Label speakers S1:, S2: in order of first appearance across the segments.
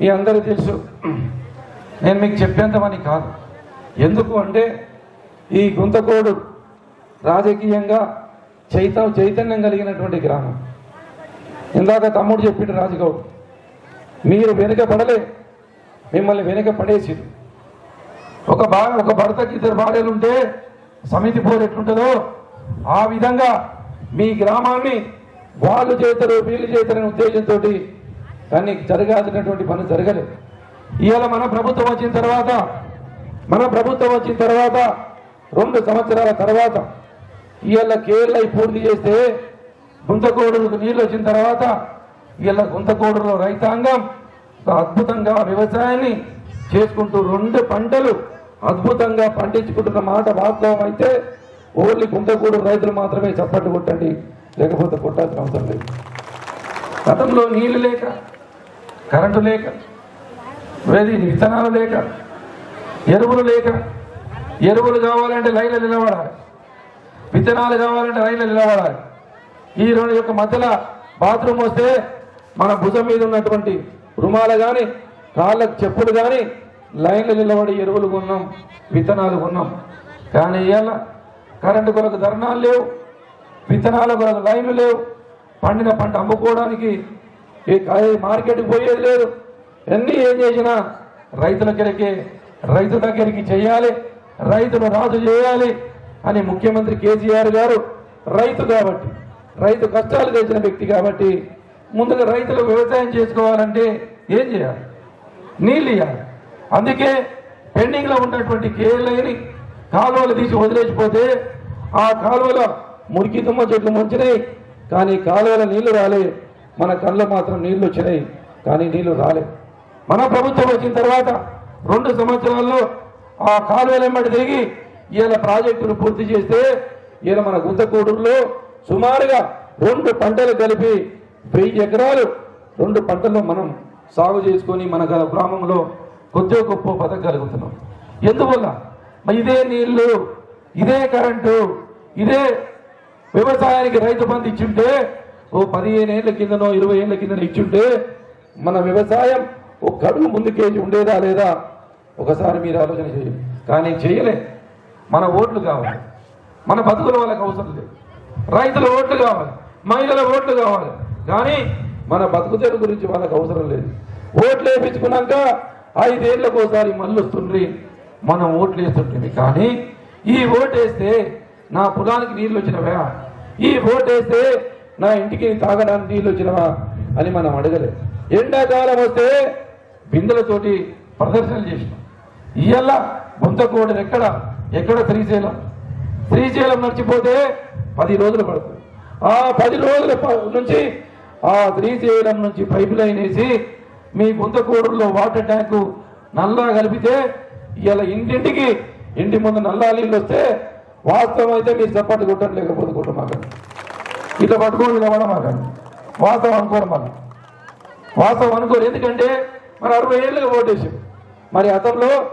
S1: మీ అందరూ తెలుసు. నేను మీకు చెప్పేంతమని కాదు. ఎందుకు అంటే ఈ గుంతకోడు రాజకీయంగా చైత చైతన్యం కలిగినటువంటి గ్రామం. ఇందాక తమ్ముడు చెప్పిండు రాజగౌడ్ మీరు వెనుక పడలే మిమ్మల్ని వెనుక పడేసిరు. ఒక బా ఒక భర్తకి ఇద్దరు భార్యలు ఉంటే సమితి పోరు ఎట్లుంటుందో ఆ విధంగా మీ గ్రామాన్ని వాళ్ళు చేతరు వీళ్ళు చేతరనే ఉద్దేశంతో కానీ జరగాల్సినటువంటి పని జరగలేదు. ఇవాళ మన ప్రభుత్వం వచ్చిన తర్వాత మన ప్రభుత్వం వచ్చిన తర్వాత రెండు సంవత్సరాల తర్వాత ఇవాళ కేరళ పూర్తి చేస్తే గుంతకోడూరుకు నీళ్ళు వచ్చిన తర్వాత ఇవాళ గుంతకోడులో రైతాంగం ఒక అద్భుతంగా వ్యవసాయాన్ని చేసుకుంటూ రెండు పంటలు అద్భుతంగా పండించుకుంటున్న మాట వాస్తవం అయితే ఓన్లీ గుంతకూడు రైతులు మాత్రమే చప్పట్లు కొట్టండి లేకపోతే కొట్టాల్సిన అవసరం లేదు. గతంలో నీళ్ళు లేక కరెంటు లేక వేది విత్తనాలు లేక ఎరువులు లేక ఎరువులు కావాలంటే లైన్లు నిలబడాలి. విత్తనాలు కావాలంటే లైన్లు నిలబడాలి. ఈ రెండు యొక్క మధ్యలో బాత్రూమ్ వస్తే మన భుజం మీద ఉన్నటువంటి రుమాలు కానీ కాళ్ళకు చెప్పులు కానీ లైన్లు నిలబడి ఎరువులు కొన్నాం విత్తనాలు కొన్నాం. కానీ ఇవాళ కరెంటు కొరకు ధర్నాలు లేవు విత్తనాల కొరకు లైన్లు లేవు. పండిన పంట అమ్ముకోవడానికి మార్కెట్కి పోయేది లేదు. అన్నీ ఏం చేసినా రైతుల దగ్గరికి రైతు దగ్గరికి చేయాలి రైతును రాజు చేయాలి అని ముఖ్యమంత్రి కేసీఆర్ గారు రైతు కాబట్టి రైతు కష్టాలు తెచ్చిన వ్యక్తి కాబట్టి ముందుగా రైతులు వ్యవసాయం చేసుకోవాలంటే ఏం చేయాలి? నీళ్ళు ఇవ్వాలి అందుకే పెండింగ్లో ఉన్నటువంటి కేఎల్ఐని కాలువలు తీసి వదిలేసిపోతే ఆ కాలువలో మురికి తుమ్మ చెట్లు ముంచినాయి. కానీ కాలువల నీళ్ళు రాలేదు మన కళ్ళు మాత్రం నీళ్ళు వచ్చినాయి కానీ నీళ్ళు రాలే మన ప్రభుత్వం వచ్చిన తర్వాత రెండు సంవత్సరాల్లో ఆ కాలువల వెంబడి తిరిగి ఈయన ప్రాజెక్టును పూర్తి చేస్తే ఈయన మన గుంతకూడూరులో సుమారుగా రెండు పంటలు కలిపి వెయ్యి ఎకరాలు రెండు పంటలు మనం సాగు చేసుకొని మన గల గ్రామంలో కొద్దిగా గొప్ప బతకగలుగుతున్నాం ఎందువల్ల? ఇదే నీళ్ళు ఇదే కరెంటు ఇదే వ్యవసాయానికి రైతు బంధు ఇచ్చింటే ఓ పదిహేను ఏళ్ళ కిందనో ఇరవై ఏళ్ళ కిందనో ఇచ్చుంటే మన వ్యవసాయం ఒక కడుగు ముందుకేసి ఉండేదా లేదా? ఒకసారి మీరు ఆలోచన చేయండి. కానీ చేయలే. మన ఓట్లు కావాలి. మన బతుకుల వాళ్ళకి అవసరం లేదు. రైతుల ఓట్లు కావాలి. మహిళల ఓట్లు కావాలి. కానీ మన బతుకు గురించి వాళ్ళకి అవసరం లేదు. ఓట్లు వేయించుకున్నాక ఐదేళ్ళకు ఒకసారి మళ్ళీ వస్తుండ్రి. మనం ఓట్లు వేస్తుంటుంది. కానీ ఈ ఓటు వేస్తే నా పొలానికి నీళ్ళు వచ్చినవా? ఈ ఓటు వేస్తే నా ఇంటికి తాగడానికి నీళ్ళు వచ్చినవా అని మనం అడగలే. ఎండాకాలం వస్తే బిందెలతోటి ప్రదర్శనలు చేసినాం. ఇవాళ గుంతకోడలు ఎక్కడ? ఎక్కడ శ్రీశైలం? శ్రీశైలం నడిచిపోతే పది రోజులు పడుతుంది. ఆ పది రోజుల ప- నుంచి ఆ శ్రీశైలం నుంచి పైప్ లైన్ వేసి మీ గుంతకూడలో వాటర్ ట్యాంకు నల్లా కలిపితే ఇవాళ ఇంటింటికి ఇంటి ముందు నల్లా నీళ్ళు వస్తే వాస్తవం అయితే మీరు చప్పట్లు కొట్టడం లేకపోతే కొట్టమాకండి. ఇట్లా పట్టుకోండి నిలబడమాకండి వాస్తవం అనుకోరు మనం వాస్తవం అనుకోరు. ఎందుకంటే మరి అరవై ఏళ్ళుగా ఓటేసాం మరి అతనిలో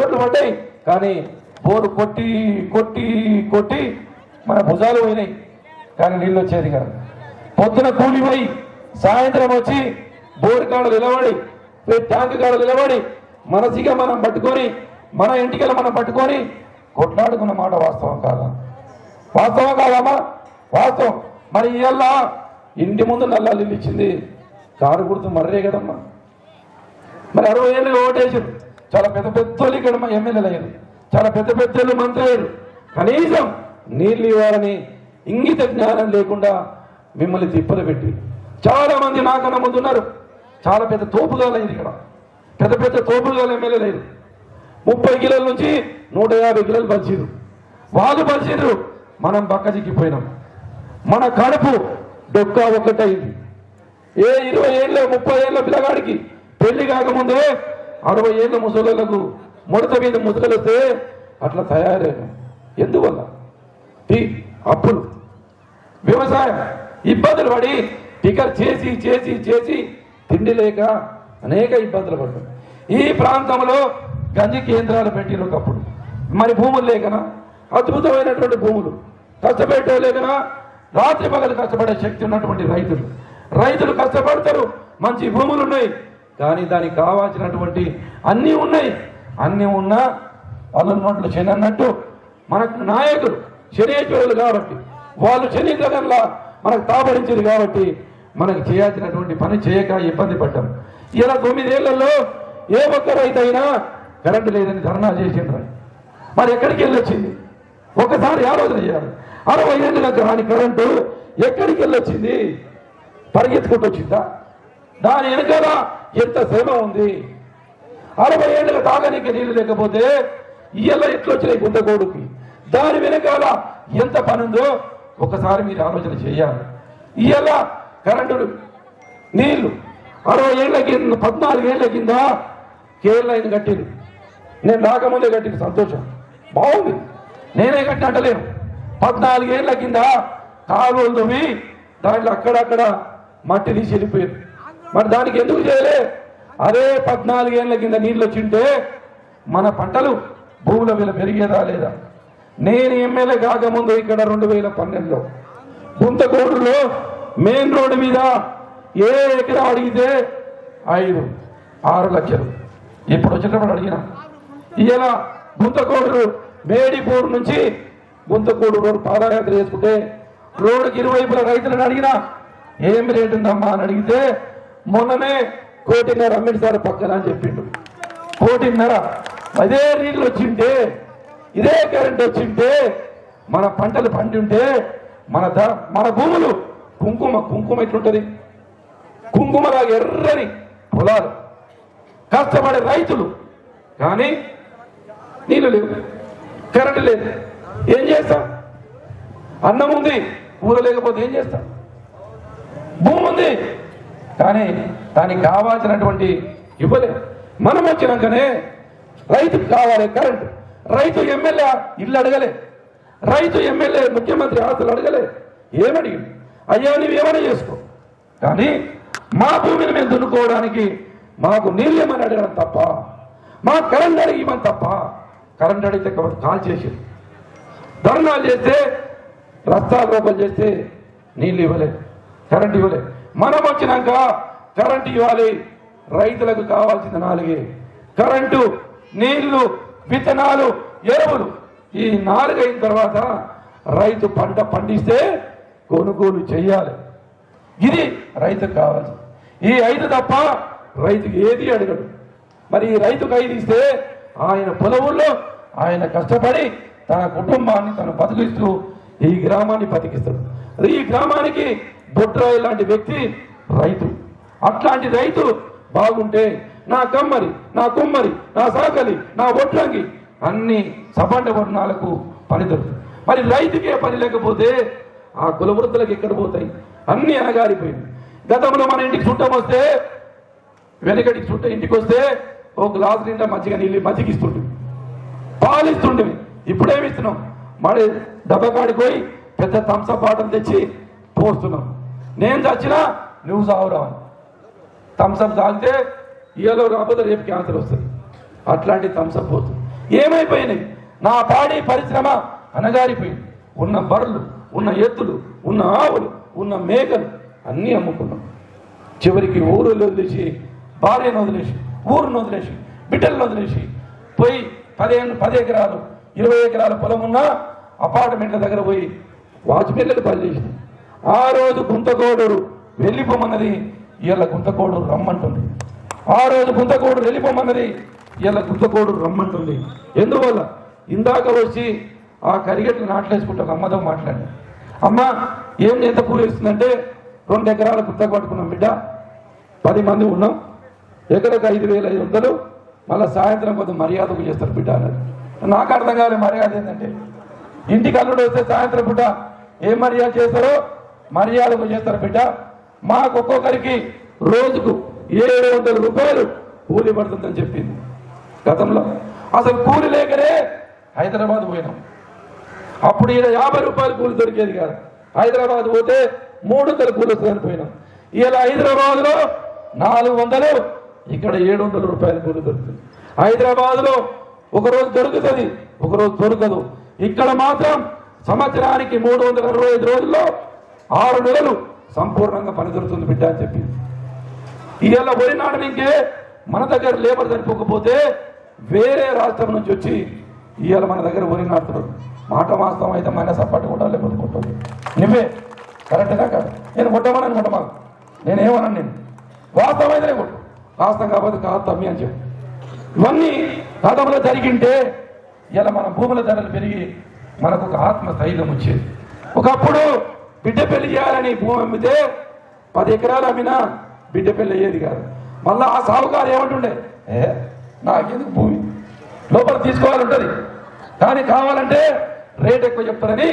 S1: ఓట్లు పడ్డాయి. కానీ బోరు కొట్టి కొట్టి కొట్టి మన భుజాలు పోయినాయి. కానీ నీళ్ళు వచ్చేది కాదు. పొద్దున కూలిపోయి సాయంత్రం వచ్చి బోరు కాడలు నిలబడి ట్యాంక్ కాడలు నిలబడి మనసిగా మనం పట్టుకొని మన ఇంటికి మనం పట్టుకొని కొట్లాడుకున్న మాట వాస్తవం కాదా? వాస్తవం కాదమ్మా. వాస్తవం. మరి ఇవాళ ఇంటి ముందు నల్లాలు ఇచ్చింది కారు గుర్తు మర్రే కదమ్మా. మరి అరవై ఏళ్ళు ఓటేసారు చాలా పెద్ద పెద్దోళ్ళు ఇక్కడ మా ఎమ్మెల్యేలు అయ్యారు. చాలా పెద్ద పెద్దోళ్ళు మంత్రి అయ్యారు. కనీసం నీళ్ళు ఇవ్వాలని ఇంగిత జ్ఞానం లేకుండా మిమ్మల్ని తిప్పలు పెట్టి చాలా మంది నాకన్నా ముందు ఉన్నారు. చాలా పెద్ద తోపుగాలు అయింది ఇక్కడ. పెద్ద పెద్ద తోపుగాలు ఎమ్మెల్యే లేదు ముప్పై కిలోల నుంచి నూట యాభై కిలోలు పరిచిరు. వాళ్ళు పరిచిరు. మనం పక్క చిక్కిపోయినాం. మన కడుపు డొక్క ఒక్కటైంది. ఏ ఇరవై ఏళ్ళ ముప్పై ఏళ్ళ పిల్లగాడికి పెళ్ళి కాకముందే అరవై ఏళ్ళ ముసలకు ముడత మీద ముసలు అట్లా తయారైన. ఎందువల్ల? టీ అప్పులు. వ్యవసాయం. ఇబ్బందులు పడి టికర్ చేసి చేసి చేసి తిండి లేక అనేక ఇబ్బందులు పడ్డాం ఈ ప్రాంతంలో గంజి కేంద్రాలు పెట్టిన ఒకప్పుడు. మరి భూములు లేకనా? అద్భుతమైనటువంటి భూములు. కష్టపెట్టే లేకనా? రాత్రి పగలు కష్టపడే శక్తి ఉన్నటువంటి రైతులు. రైతులు కష్టపడతారు. మంచి భూములు ఉన్నాయి. కానీ దానికి కావాల్సినటువంటి అన్నీ ఉన్నాయి. అన్నీ ఉన్నా వాళ్ళన్నట్లు శని అన్నట్టు మనకు నాయకులు శనేశ్వరులు కాబట్టి వాళ్ళు శని మనకు తాపరించింది కాబట్టి మనకు చేయాల్సినటువంటి పని చేయక ఇబ్బంది పడ్డాం. ఇలా తొమ్మిదేళ్ళలో ఏ ఒక్క రైతు అయినా కరెంటు లేదని ధర్నా చేసిండ్రు. మరి ఎక్కడికి వెళ్ళొచ్చింది? ఒకసారి ఆలోచన చేయాలి. అరవై ఏళ్ళకి రాని కరెంటు ఎక్కడికి వెళ్ళొచ్చింది? పరిగెత్తుకుంటూ వచ్చిందా? దాని వెనకాల ఎంత శ్రమ ఉంది? అరవై ఏళ్ళకి తాగనీకి నీళ్ళు లేకపోతే ఇయ్యల ఎట్లొచ్చినాయి గుండెకోడుకి దాని వెనకాల ఎంత పని ఉందో ఒకసారి మీరు ఆలోచన చేయాలి. ఇయ్యల కరెంటు నీళ్ళు అరవై ఏళ్ళ కింద పద్నాలుగు ఏళ్ళ కింద కేరళ ఆయన కట్టింది నేను రాకముందే కట్టింది సంతోషం. బాగుంది. నేనే కట్టిన అంటలేను పద్నాలుగేళ్ళ కింద కాలువలు తవ్వి దాంట్లో అక్కడక్కడ మట్టి తీసి వెళ్ళిపోయారు. మరి దానికి ఎందుకు చేయలే? అదే పద్నాలుగేళ్ళ కింద నీళ్ళు వచ్చింటే మన పంటలు భూముల మీద పెరిగేదా లేదా? నేను ఎమ్మెల్యే కాకముందు ఇక్కడ రెండు వేల పన్నెండులో గుంతకోడులో మెయిన్ రోడ్డు మీద ఏ ఎకరా అడిగితే ఐదు ఆరు లక్షలు. ఇప్పుడు వచ్చేటప్పుడు అడిగిన. ఇలా గుంతకోడు మేడిపూర్ నుంచి గుంతకూడు రోడ్డు పాదయాత్ర చేసుకుంటే రోడ్డుకి ఇరువైపుల రైతులను అడిగినా ఏం రేటు ఉందమ్మా అని అడిగితే మొన్ననే కోటిన్నర అమ్మిడి సార్ పక్కన అని చెప్పిండు. కోటిన్నర. అదే నీళ్ళు వచ్చింటే ఇదే కరెంట్ వచ్చింటే మన పంటలు పండుంటే మన ధర మన భూములు కుంకుమ కుంకుమ ఎట్లుంటుంది? కుంకుమలాగా ఎర్రని పొలాలు. కష్టపడే రైతులు. కానీ నీళ్ళు లేవు. కరెంటు లేదు. ఏం చేస్తాం? అన్నం ఉంది కూర లేకపోతే ఏం చేస్తాం? భూమి ఉంది. కానీ దానికి కావాల్సినటువంటి ఇవ్వలేదు మనం వచ్చినాకనే రైతుకు కావాలి కరెంటు. రైతు ఎమ్మెల్యే ఇల్లు అడగలే. రైతు ఎమ్మెల్యే ముఖ్యమంత్రి ఆస్తులు అడగలే. ఏమడిగి? అయ్యా నువ్వేమైనా చేసుకో. కానీ మా భూమిని మేము దున్నుకోవడానికి మాకు నీళ్ళు ఏమని అడగడం తప్ప మా కరెంట్ అడిగిమని తప్ప కరెంట్ అడిగితే కాల్ చేసింది ధర్నాలు చేస్తే రస్తాలు ఓపెన్ చేస్తే నీళ్ళు ఇవ్వలేదు కరెంట్ ఇవ్వలేదు మనం వచ్చినాక కరెంట్ ఇవ్వాలి రైతులకు కావాల్సిన నాలుగే. కరెంటు నీళ్ళు విత్తనాలు ఎరువులు. ఈ నాలుగైన తర్వాత రైతు పంట పండిస్తే కొనుగోలు చేయాలి. ఇది రైతుకు కావాల్సింది. ఈ ఐదు తప్ప రైతుకి ఏది అడగడు. మరి ఈ రైతుకు ఐదు ఇస్తే ఆయన పొలవుల్లో ఆయన కష్టపడి తన కుటుంబాన్ని తను బతికిస్తూ ఈ గ్రామాన్ని బతికిస్తాడు. అది ఈ గ్రామానికి బొడ్రాయి లాంటి వ్యక్తి రైతు. అట్లాంటి రైతు బాగుంటే నా కమ్మరి నా కుమ్మరి నా సాకలి నా బొట్లంగి అన్ని సపండ వర్ణాలకు పని దొరుకుతుంది. మరి రైతుకే పని లేకపోతే ఆ కులవృత్తులకు ఎక్కడ పోతాయి? అన్ని అనగారిపోయింది గతంలో మన ఇంటికి చుట్టం వస్తే వెనకటికి చుట్ట ఇంటికి వస్తే ఓ గ్లాస్ నిండా మజ్జిగ నీళ్ళు మజ్జిగ ఇస్తుండే. పాలు ఇస్తుండే. ఇప్పుడేమి ఇస్తున్నాం మరి డబ్బకాడికి పోయి పెద్ద థమ్స బాటలు తెచ్చి పోస్తున్నాం నేను చచ్చినా నువ్వు సావురా థమ్సప్ తాగితే ఇయలో రాకపోతే రేపు క్యాన్సర్ వస్తుంది. అట్లాంటి థమ్సప్ పోతుంది. ఏమైపోయినాయి? నా పాడి పరిశ్రమ అనగారిపోయింది ఉన్న బర్రెలు ఉన్న ఎత్తులు ఉన్న ఆవులు ఉన్న మేకలు అన్నీ అమ్ముకున్నాం. చివరికి ఊరులు వదిలేసి భార్యను వదిలేసి ఊరును వదిలేసి బిడ్డలను వదిలేసి పోయి పదిహేను పది ఎకరాలు ఇరవై ఎకరాల పొలం ఉన్న అపార్ట్మెంట్ల దగ్గర పోయి వాచ్మెన్లకు పనిచేసింది ఆ రోజు గుంతకోడూరు వెళ్ళిపోమన్నది ఇవాళ గుంతకోడూరు రమ్మంటుంది. ఆ రోజు గుంతకోడూరు వెళ్ళిపోమన్నది ఇవాళ గుంతకోడూరు రమ్మంటుంది. ఎందువల్ల? ఇందాక వచ్చి ఆ కరిగట్లు నాట్లేసుకుంటా అమ్మతో మాట్లాడి అమ్మ ఏం ఎంత కూలి రెండు ఎకరాల గుంత పట్టుకున్నాం బిడ్డ. పది మంది ఉన్నాం. ఎక్కడికి ఐదు వేల ఐదు వందలు మళ్ళీ సాయంత్రం కొంత మర్యాదకు చేస్తారు బిడ్డ అన్నది. నాకు అర్థం కాలే మర్యాద ఏంటంటే ఇంటికి అల్లుడు వస్తే సాయంత్రం బిడ్డ ఏం మర్యాద చేస్తారో మర్యాదకు చేస్తారు బిడ్డ. మాకు ఒక్కొక్కరికి రోజుకు ఏడు వందల రూపాయలు కూలి పడుతుందని చెప్పింది గతంలో. అసలు కూలి లేకనే హైదరాబాద్ పోయినాం. అప్పుడు ఈయన యాభై రూపాయలు కూలి దొరికేది కాదు. హైదరాబాద్ పోతే మూడు వందల కూలి వస్తుందని పోయినాం. ఇలా హైదరాబాద్లో నాలుగు వందలు ఇక్కడ ఏడు వందల రూపాయల కూలి దొరుకుతుంది హైదరాబాద్లో ఒకరోజు ఒక రోజు దొరుకుతుంది ఒకరోజు దొరకదు. ఇక్కడ మాత్రం సంవత్సరానికి మూడు వందల అరవై ఐదు రోజుల్లో ఆరు నెలలు సంపూర్ణంగా పని దొరుకుతుంది బిడ్డ అని చెప్పింది. ఇవాళ వరి ఇంకే మన దగ్గర లేబర్ సరిపోకపోతే వేరే రాష్ట్రం నుంచి వచ్చి ఇవాళ మన దగ్గర వరి నాటుతున్నారు మాట వాస్తవం అయితే మన సపాటు కూడా లేకపోతే కొట్టదు. నువ్వే కరెక్ట్గా కాదు. నేను కొట్టమని కొట్టమా నేనేమన్నాను నేను? వాస్తవం అయితే కొట్టు వాస్తవం కాబట్టి కాదు తమ్మి అని చెప్పు. ఇవన్నీ గతంలో జరిగింటే ఇలా మన భూముల ధరలు పెరిగి మనకు ఒక ఆత్మ స్థైర్యం వచ్చేది. ఒకప్పుడు బిడ్డ పెళ్ళి చేయాలని భూమి అమ్మితే పది ఎకరాలు అమ్మినా బిడ్డ పెళ్ళి అయ్యేది కాదు. మళ్ళీ ఆ సాగుకారు ఏమంటుండే? ఏ నాకెందుకు భూమి? లోపల తీసుకోవాలంటది కానీ కావాలంటే రేట్ ఎక్కువ చెప్తారని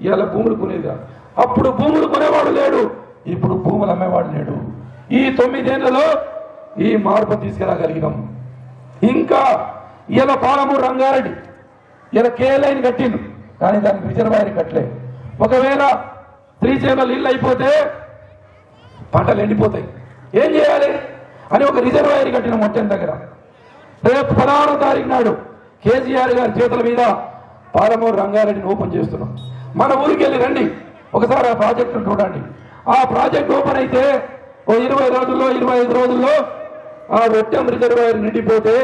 S1: ఇవాళ భూములు కొనేది కాదు. అప్పుడు భూములు కొనేవాడు లేడు ఇప్పుడు భూములు అమ్మేవాడు లేడు. ఈ తొమ్మిదేళ్ళలో ఈ మార్పు తీసుకురాగలిగినాం ఇంకా ఇలా పాలమూరు రంగారెడ్డి ఇలా కేలైన్ కట్టిండు కానీ దానికి రిజర్వాయర్ కట్టలే. ఒకవేళ త్రీ శ్రీశైలం నీళ్ళు అయిపోతే పంటలు ఎండిపోతాయి. ఏం చేయాలి? అని ఒక రిజర్వాయర్ కట్టిన మొట్టెన్ దగ్గర. రేపు పదహారో తారీఖు నాడు కేసీఆర్ గారి చేతుల మీద పాలమూరు రంగారెడ్డిని ఓపెన్ చేస్తున్నాం. మన ఊరికి వెళ్ళి రండి. ఒకసారి ఆ ప్రాజెక్టును చూడండి. ఆ ప్రాజెక్ట్ ఓపెన్ అయితే ఓ ఇరవై రోజుల్లో ఇరవై ఐదు రోజుల్లో ఆ రొట్టెం రిజర్వాయర్ నిండిపోతే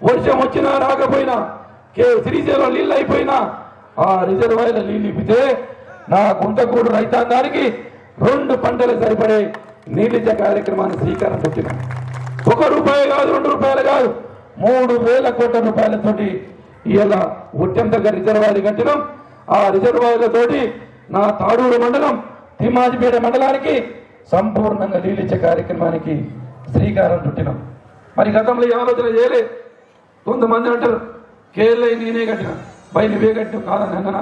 S1: వర్షం వచ్చినా రాకపోయినా కే శ్రీశైలం నీళ్ళు అయిపోయినా ఆ రిజర్వాయర్ నీళ్ళు ఇప్పితే నా గుంటకూడు రైతాంగానికి రెండు పంటలు సరిపడే నీళ్ళిచ్చే కార్యక్రమాన్ని శ్రీకారం చుట్టినాం. ఒక రూపాయి కాదు రెండు రూపాయలు కాదు మూడు వేల కోట్ల రూపాయలతోటి ఇలా ఉట్టెం దగ్గర రిజర్వాయర్ కట్టినాం. ఆ రిజర్వాయర్లతోటి నా తాడూరు మండలం తిమ్మాజిపేట మండలానికి సంపూర్ణంగా నీళ్ళిచ్చే కార్యక్రమానికి శ్రీకారం చుట్టినాం. మరి గతంలో ఈ ఆలోచన చేయలే. కొంతమంది అంటారు కేరళ నేనే కట్టిన బై నువ్వే కట్టిన కాదని అన్న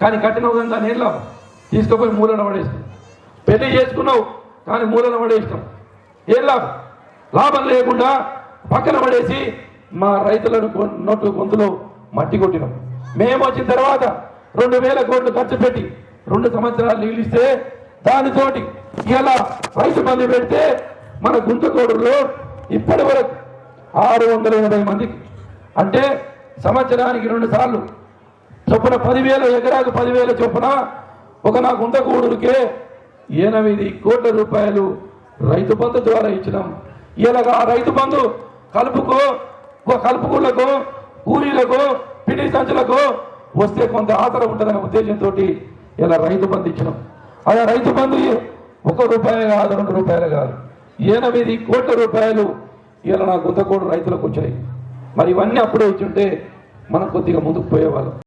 S1: కానీ కట్టిన విధంగా ఏం లాభం? తీసుకుపోయి మూలన పడేస్తాం పెళ్ళి చేసుకున్నావు కానీ మూలన పడేస్తాం ఏం లాభం? లాభం లేకుండా పక్కన పడేసి మా రైతులను నోటు గొంతులో మట్టి కొట్టినాం. మేము వచ్చిన తర్వాత రెండు వేల కోట్లు ఖర్చు పెట్టి రెండు సంవత్సరాలు నీళ్ళు ఇస్తే దానితోటి ఇలా రైతు బంధు పెడితే మన గుంతకోడులో ఇప్పటి వరకు ఆరు వందల ఎనభై మందికి. అంటే సంవత్సరానికి రెండు సార్లు. చొప్పున పదివేల ఎకరాకు పదివేల చొప్పున ఒక నా గుంతకూడుకే ఎనిమిది కోట్ల రూపాయలు రైతు బంధు ద్వారా ఇచ్చినాం. ఇలాగ ఆ రైతు బంధు కలుపుకో ఒక కలుపుకులకు కూలీలకు పిండి సంచులకు వస్తే కొంత ఆసర ఉంటుందనే ఉద్దేశంతో ఇలా రైతు బంధు ఇచ్చినాం. అలా రైతు బంధు ఒక రూపాయి కాదు రెండు రూపాయలు కాదు. ఎనిమిది కోట్ల రూపాయలు ఇలా నా గుంతకోడు రైతులకు వచ్చాయి. మరి ఇవన్నీ అప్పుడే ఇచ్చుంటే మనం కొద్దిగా ముందుకు పోయేవాళ్ళం.